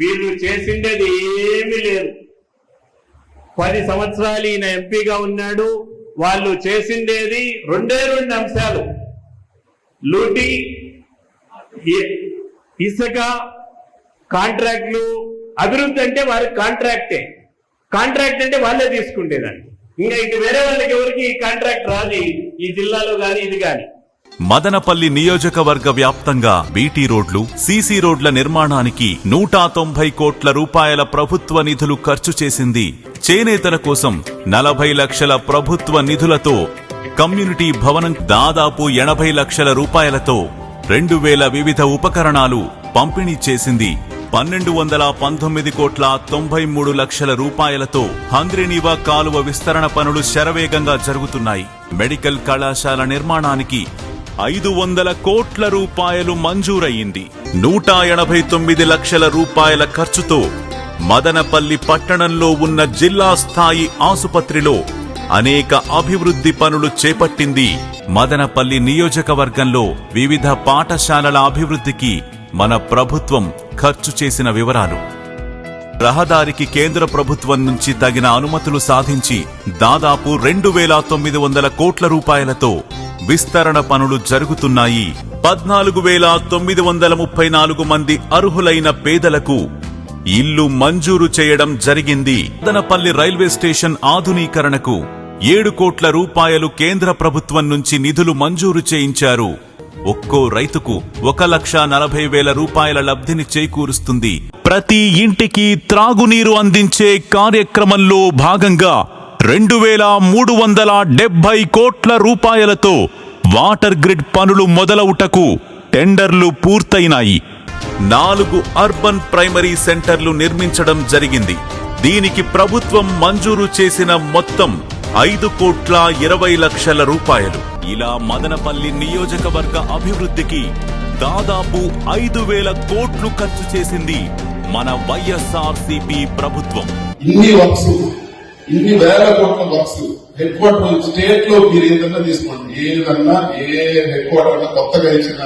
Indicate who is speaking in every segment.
Speaker 1: వీళ్ళు చేసిండేది ఏమీ లేదు. పది సంవత్సరాలు ఈయన ఎంపీగా ఉన్నాడు. వాళ్ళు చేసిండేది రెండే రెండు అంశాలు. లూటి ఇసుక కాంట్రాక్ట్లు అభివృద్ధి అంటే వారి కాంట్రాక్టే. కాంట్రాక్ట్ అంటే వాళ్ళే తీసుకుంటేదాన్ని. ఇంకా ఇటు వేరే వాళ్ళకి ఎవరికి ఈ కాంట్రాక్ట్ రాదు. ఈ జిల్లాలో కానీ ఇది కానీ.
Speaker 2: మదనపల్లి నియోజకవర్గ వ్యాప్తంగా బీటీ రోడ్లు సీసీ రోడ్ల నిర్మాణానికి నూట తొంభై కోట్ల రూపాయల ప్రభుత్వ నిధులు ఖర్చు చేసింది చేనేతల కోసం నలభై లక్షల ప్రభుత్వ నిధులతో కమ్యూనిటీ భవనం దాదాపు ఎనభై లక్షల రూపాయలతో రెండు వేల వివిధ ఉపకరణాలు పంపిణీ చేసింది. పన్నెండు వందల పంతొమ్మిది కోట్ల తొంభై మూడు లక్షల రూపాయలతో హంద్రినీవా కాలువ విస్తరణ పనులు శరవేగంగా జరుగుతున్నాయి. మెడికల్ కళాశాల నిర్మాణానికి ఐదు వందల కోట్ల రూపాయలు మంజూరయ్యింది. నూట ఎనభై తొమ్మిది లక్షల రూపాయల ఖర్చుతో మదనపల్లి పట్టణంలో ఉన్న జిల్లా స్థాయి ఆసుపత్రిలో అనేక అభివృద్ధి పనులు చేపట్టింది మదనపల్లి నియోజకవర్గంలో వివిధ పాఠశాలల అభివృద్ధికి మన ప్రభుత్వం ఖర్చు చేసిన వివరాలు. రహదారికి కేంద్ర ప్రభుత్వం నుంచి తగిన అనుమతులు సాధించి దాదాపు రెండు వేల తొమ్మిది వందల కోట్ల రూపాయలతో విస్తరణ పనులు జరుగుతున్నాయి. పద్నాలుగు వేల తొమ్మిది వందల ముప్పై నాలుగు మంది అర్హులైన పేదలకు ఇల్లు మంజూరు చేయడం జరిగింది. మదనపల్లి రైల్వే స్టేషన్ ఆధునీకరణకు ఏడు కోట్ల రూపాయలు కేంద్ర ప్రభుత్వం నుంచి నిధులు మంజూరు చేయించారు. ఒక్కో రైతుకు ఒక లక్ష నలభై వేల రూపాయల లబ్ధిని చేకూరుస్తుంది. ప్రతి ఇంటికి త్రాగునీరు అందించే కార్యక్రమంలో భాగంగా రెండు వేల మూడు వందల డెబ్బై కోట్ల రూపాయలతో వాటర్ గ్రిడ్ పనులు మొదలవుటకు టెండర్లు పూర్తయినాయి. నాలుగు అర్బన్ ప్రైమరీ సెంటర్లు నిర్మించడం జరిగింది. దీనికి ప్రభుత్వం మంజూరు చేసిన మొత్తం ఐదు కోట్ల ఇరవై లక్షల రూపాయలు. ఇలా మదనపల్లి నియోజకవర్గ అభివృద్ధికి దాదాపు ఐదు వేల కోట్లు ఖర్చు చేసింది మన వైఎస్ఆర్ ప్రభుత్వం.
Speaker 3: ఇన్ని వేల కోట్ల వర్క్స్ హెడ్ క్వార్టర్ స్టేట్లో మీరు ఏదన్నా తీసుకోండి? ఏదన్నా ఏ హెడ్ క్వార్టర్ కొత్తగా ఇచ్చిన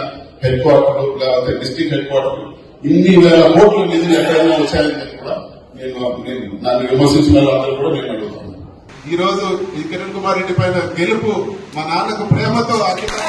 Speaker 3: హెడ్ క్వార్టర్ లేకపోతే డిస్టిక్ హెడ్ క్వార్టర్ ఇన్ని వేల కోట్ల నిధులు ఎక్కడైనా వచ్చాయని కూడా నేను నేను నన్ను విమర్శించిన వాళ్ళందరూ కూడా నేను అడుగుతాను ఈ రోజు ఈ కిరణ్ కుమార్ రెడ్డి పైన గెలుపు మా నాన్నకు ప్రేమతో అంకితం